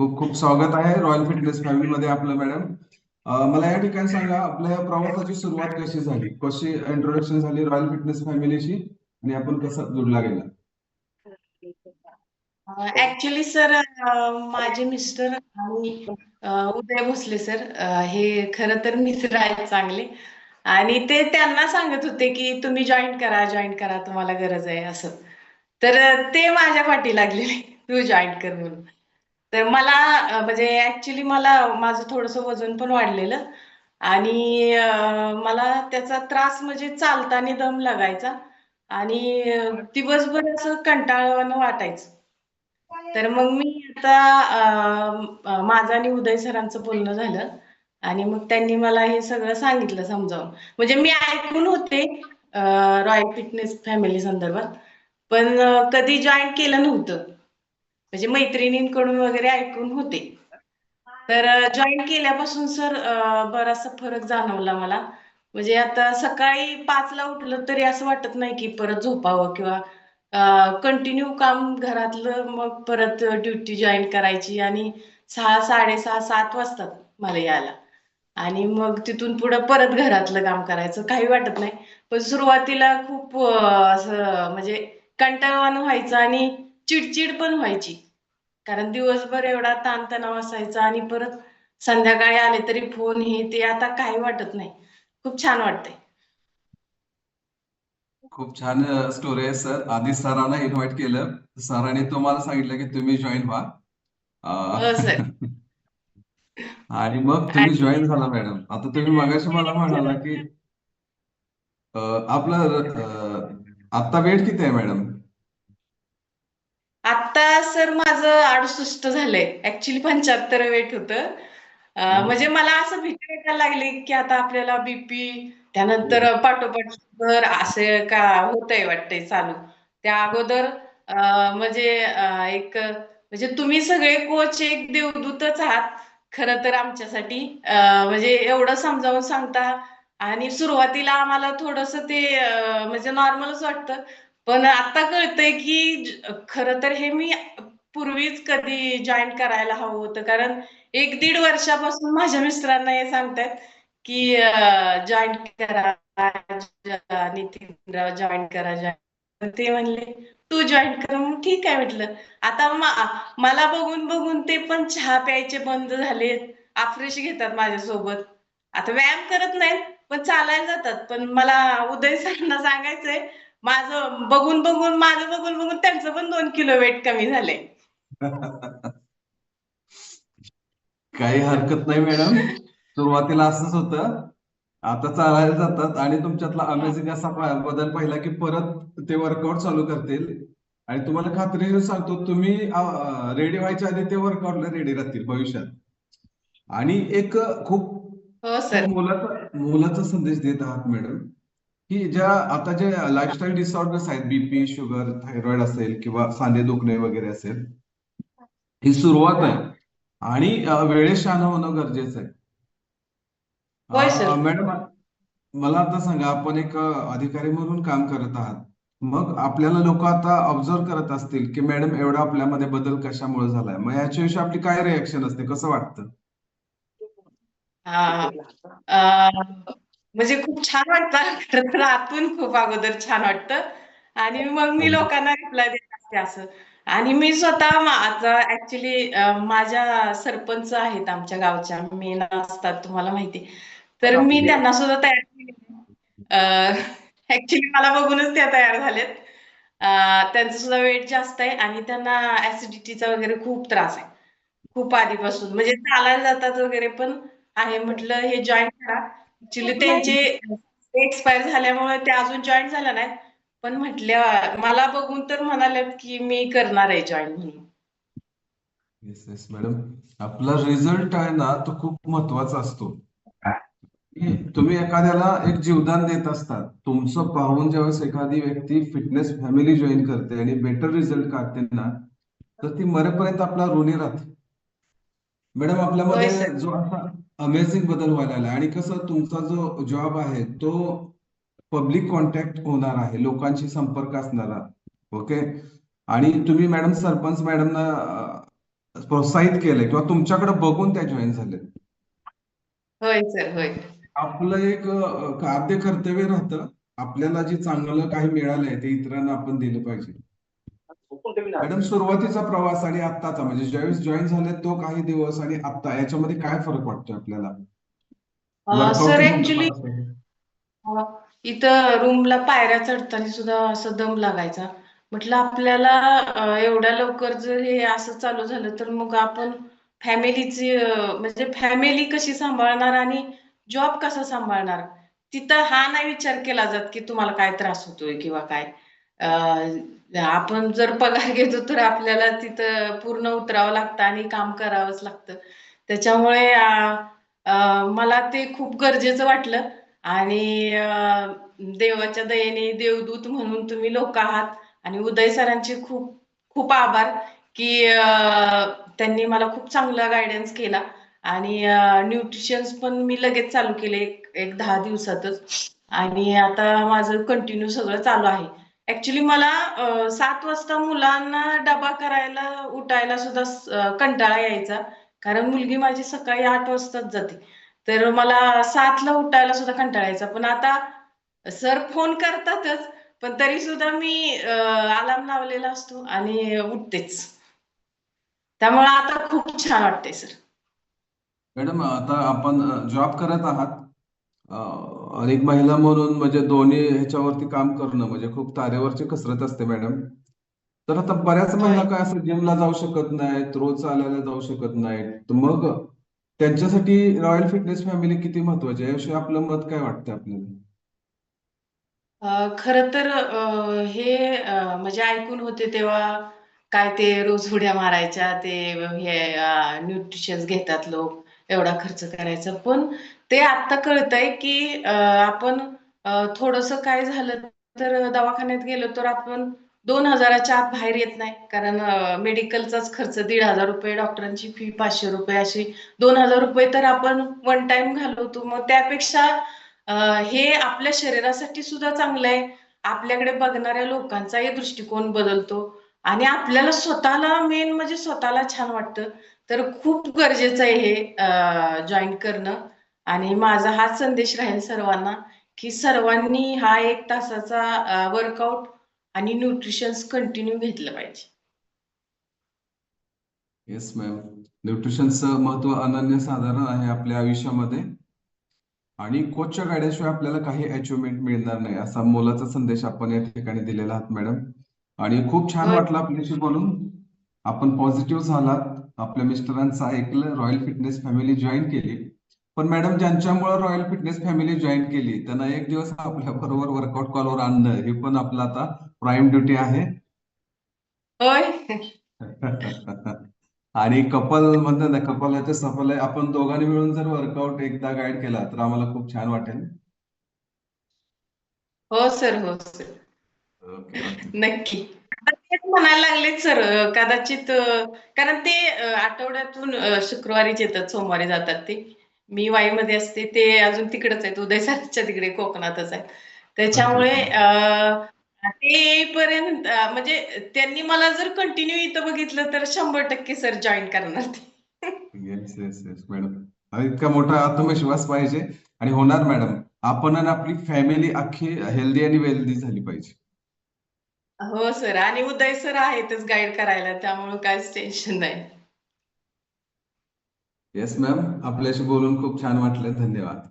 खूप खूप स्वागत आहे रॉयल फिटनेस फॅमिली मध्ये आपलं मॅडम मला या ठिकाणी सांगा आपल्या प्रवासाची सुरुवात कशी झाली? कशी इंट्रोडक्शन झाली रॉयल फिटनेस फॅमिलीशी आणि आपण कसं जुडला गेला? ऍक्च्युली सर माझे मिस्टर आणि उदय भोसले सर हे खर तर मित्र आहेत चांगले. आणि ते त्यांना सांगत होते की तुम्ही जॉईन करा जॉईन करा तुम्हाला गरज आहे असं. तर ते माझ्या पाठी लागलेले तू जॉईन कर म्हणून. तर मला म्हणजे ऍक्च्युली मला माझं थोडंसं वजन पण वाढलेलं. आणि मला त्याचा त्रास म्हणजे चालताना दम लागायचा. आणि दिवसभर असं कंटाळवाणं वाटायचं. तर मग मी आता माझं आणि उदय सरांचं बोलणं झालं. आणि मग त्यांनी मला हे सगळं सांगितलं समजावून. म्हणजे मी ऐकून होते रॉयल फिटनेस फॅमिली संदर्भात. पण कधी जॉईन केलं नव्हतं. म्हणजे मैत्रिणींकडून वगैरे ऐकून होते. तर जॉईन केल्यापासून सर बराचसा फरक जाणवला मला. म्हणजे आता सकाळी पाचला उठलं तरी असं वाटत नाही की परत झोपावं किंवा कंटिन्यू काम घरातलं मग परत ड्युटी जॉईन करायची आणि सहा साडेसहा सात वाजतात मला यायला. आणि मग तिथून पुढं परत घरातलं काम करायचं काही वाटत नाही. पण सुरुवातीला खूप असं म्हणजे कंटाळवाणं व्हायचं आणि चिडचिड पण व्हायची. कारण दिवसभर एवढा ताणतणाव असायचा आणि परत संध्याकाळी आले तरी फोन हे ते आता काही वाटत नाही. खूप छान वाटतंय. खूप छान स्टोरी आहे सर आधी सरांना इन्व्हाइट केलं. सरांनी तुम्हाला सांगितलं की तुम्ही जॉईन व्हा. हो आणि मग तुम्ही जॉईन झाला मॅडम आता तुम्ही मगाशी मला म्हणाला की आपलं आता वेट किती आहे मॅडम सर माझं अडुसष्ट झालंय. ऍक्च्युली पंच्याहत्तर वेट होतं. म्हणजे मला असं भीती वाटायला लागली की आता आपल्याला बीपी त्यानंतर पाठोपाठ शुगर असे का होतंय वाटतंय चालू. त्या अगोदर म्हणजे एक म्हणजे तुम्ही सगळे कोच एक देवदूतच आहात. खरं तर आमच्यासाठी म्हणजे एवढं समजावून सांगता आणि सुरुवातीला आम्हाला थोडस ते म्हणजे नॉर्मलच वाटतं. पण आता कळतंय की खर तर हे मी पूर्वीच कधी जॉईन करायला हवं होतं. कारण एक दीड वर्षापासून माझ्या मिस्टरांना हे सांगतायत की जॉईन करा नितीनराव जॉईन करा जॉईन ते म्हणले तू जॉईन कर. मग ठीक आहे म्हटलं. आता मला बघून बघून ते पण चहा प्यायचे बंद झाले. आफ्रेश घेतात माझ्यासोबत. आता व्यायाम करत नाहीत पण चालायला जातात. पण मला उदय सरांना सांगायचंय माझं बघून बघून माझं बघून बघून त्यांचं पण दोन किलो वेट कमी झालंय. काही हरकत नाही मॅडम. सुरुवातीला असंच होतं. आता चालायला जातात आणि तुमच्यातला अमेझिंग असा बदल पाहिला की परत ते वर्कआउट चालू करतील. आणि तुम्हाला खात्रीने सांगतो तुम्ही रेडी व्हायच्या आधी ते वर्कआउटला रेडी राहतील भविष्यात. आणि एक खूप हो खूप मोलाचा मोलाचा संदेश देत आहात मॅडम. की ज्या आता जे लाईफस्टाईल डिसऑर्डर्स आहेत बीपी शुगर थायरॉइड असेल किंवा सांधे दुखणे वगैरे असेल ही सुरुवात आहे आणि अ, वेळेत शहाणं होणं गरजेचं आहे. मॅडम मला आता सांगा आपण एक अधिकारी म्हणून काम करत आहात. मग आपल्याला लोक आता ऑब्झर्व करत असतील की मॅडम एवढा आपल्यामध्ये बदल कशामुळे झालाय? मग याच्याविषयी आपली काय रिएक्शन असते? कसं वाटतं? म्हणजे खूप छान वाटतं खरं तर आतून खूप अगोदर छान वाटतं. आणि मग मी लोकांना रिप्लाय देत असते असं. आणि मी स्वतः माझा ऍक्च्युली माझ्या सरपंच आहेत आमच्या गावच्या. मेन असतात तुम्हाला माहिती. तर मी त्यांना सुद्धा तयार केले. ऍक्च्युली मला बघूनच त्या तयार झालेत त्यांचं सुद्धा वेट जास्त आहे आणि त्यांना ऍसिडिटीचा वगैरे खूप त्रास आहे. खूप आधीपासून. म्हणजे चालायला जातात वगैरे पण आहे म्हटलं हे जॉईन करा. ऍक्च्युली त्यांचे एक्सपायर झाल्यामुळे ते अजून जॉईन झाल्या नाहीत पण म्हटल्या मला बघून तर म्हणाल्यात की मी करणार आहे जॉईन म्हणून. येस येस मॅडम आपला रिझल्ट आहे ना तो खूप महत्त्वाचा असतो. तुम्ही एखाद्याला एक जीवदान देत असतात. तुमचं पाहून ज्यावेळेस एखादी व्यक्ती फिटनेस फॅमिली जॉईन करते आणि बेटर रिझल्ट काढते ना तर ती मरेपर्यंत आपला ऋणी राहते. मॅडम आपल्यामध्ये जो असा अमेझिंग बदल व्हायला लागला. आणि कसं तुमचा जो जॉब आहे तो पब्लिक कॉन्टॅक्ट होणार आहे लोकांशी संपर्क असणारा. ओके आणि तुम्ही मॅडम सरपंच मॅडमना प्रोत्साहित केलंय किंवा तुमच्याकडे बघून त्या जॉईन झालेत. होय सर होय. आपलं एक आद्य कर्तव्य राहतं. आपल्याला जे चांगलं काही मिळालंय ते इतरांना आपण दिलं पाहिजे. मॅडम सुरुवातीचा प्रवास आणि आत्ताचा म्हणजे ज्यावेळेस जॉईन झाले तो काही दिवस आणि आत्ता याच्यामध्ये काय फरक वाटतोय आपल्याला? सर ऍक्च्युली इथं रूमला पायऱ्या चढताना सुद्धा असं दम लागायचा. म्हटलं आपल्याला एवढ्या लवकर जर हे असं चालू झालं तर मग आपण फॅमिलीची म्हणजे फॅमिली कशी सांभाळणार आणि जॉब कसा सांभाळणार? तिथं हा नाही विचार केला जात की तुम्हाला काय त्रास होतोय किंवा काय. अं, आपण जर पगार घेतो तर आपल्याला तिथं पूर्ण उतरावं लागतं आणि काम करावंच लागतं. त्याच्यामुळे मला ते खूप गरजेचं वाटलं. आणि देवाच्या दयेने देवदूत म्हणून तुम्ही लोक आहात. आणि उदय सरांचे खूप खूप आभार की त्यांनी मला खूप चांगला गायडन्स केला. आणि न्यूट्रिशन्स पण मी लगेच चालू केले एक एक दहा दिवसातच. आणि आता माझं कंटिन्यू सगळं चालू आहे. ऍक्च्युली मला सात वाजता मुलांना डबा करायला उठायला सुद्धा कंटाळा यायचा. कारण मुलगी माझी सकाळी आठ वाजताच जाते. तर मला सातला उठायला सुद्धा कंटाळा यायचा. पण आता सर फोन करतातच पण तरी सुद्धा मी अलार्म लावलेला असतो आणि उठतेच. त्यामुळे आता खूप छान वाटते सर. मॅडम आता आपण जॉब करत आहात. अ, आणि एक महिला म्हणून म्हणजे दोन्ही ह्याच्यावरती काम करणं म्हणजे खूप तारेवरची कसरत असते मॅडम. तर आता बऱ्याच महिला काय असं जिमला जाऊ शकत नाहीत रोज चालायला जाऊ शकत नाहीत. तर मग त्यांच्यासाठी रॉयल फिटनेस फॅमिली किती महत्वाची आहे? याविषयी आपलं मत काय वाटतं आपल्याला? खर तर हे म्हणजे ऐकून होते तेव्हा काय ते रोज उड्या मारायच्या ते हे न्यूट्रिशन्स घेतात लोक एवढा खर्च करायचा. पण ते आता कळतंय की आपण थोडस काय झालं तर दवाखान्यात गेलो तर आपण दोन हजाराच्या आत बाहेर येत नाही. कारण मेडिकलचाच खर्च दीड हजार रुपये डॉक्टरांची फी पाचशे रुपये अशी दोन हजार रुपये तर आपण वन टाइम घालवतो. मग त्यापेक्षा हे आपल्या शरीरासाठी सुद्धा चांगलं आहे. आपल्याकडे बघणाऱ्या लोकांचाही दृष्टिकोन बदलतो. आणि आपल्याला स्वतःला मेन म्हणजे स्वतःला छान वाटतं. तर खूप गरजेचं आहे हे जॉईन करणं. आणि माझा हाच संदेश राहील सर्वांना की सर्वांनी हा एक तासाचा वर्कआउट आणि न्यूट्रिशन्स कंटिन्यू घेतलं पाहिजे. येस मॅम न्यूट्रिशनचं महत्त्व अनन्यसाधारण आहे आपल्या आयुष्यामध्ये. आणि कोचच्या गाड्याशिवाय आपल्याला काही अचिव्हमेंट मिळणार नाही असा मोलाचा संदेश आपण या ठिकाणी दिलेला आहात मॅडम आणि खूप छान होय. वाटलं आपल्याशी बोलून. आपण पॉझिटिव्ह झालात. आपल्या मिस्टरांचं ऐकलं. रॉयल फिटनेस फॅमिली जॉईन केली. पण मॅडम ज्यांच्यामुळे रॉयल फिटनेस फॅमिली जॉईन केली त्यांना एक दिवस आपल्या बरोबर वर्कआउट कॉलवर आणणं हे पण आपलं आता प्राईम ड्युटी आहे. आणि कपल म्हणतात ना कपलाचे सफल आहे. आपण दोघांनी मिळून जर वर्कआउट एकदा गाईड केला तर आम्हाला खूप छान वाटेल. हो सर हो सर नक्की. तेच म्हणायला लागलेत सर कदाचित कारण ते आठवड्यातून शुक्रवारीच येतात सोमवारी जातात ते. मी वाईमध्ये असते ते अजून तिकडेच आहेत उदय सरांच्या तिकडे कोकणातच आहेत. त्याच्यामुळे ते येईपर्यंत अ, म्हणजे त्यांनी मला जर कंटिन्यू इथं बघितलं तर शंभर टक्के सर जॉईन करणार ते. येस येस येस मॅडम इतका मोठा आत्मविश्वास पाहिजे. आणि होणार मॅडम आपण आणि आपली फॅमिली अख्खी हेल्दी आणि वेल्दी झाली पाहिजे. हो सर आणि उदय सर आहेतच गाईड करायला त्यामुळे काहीच टेन्शन नाही. येस मॅम आपल्याशी बोलून खूप छान वाटलं. धन्यवाद.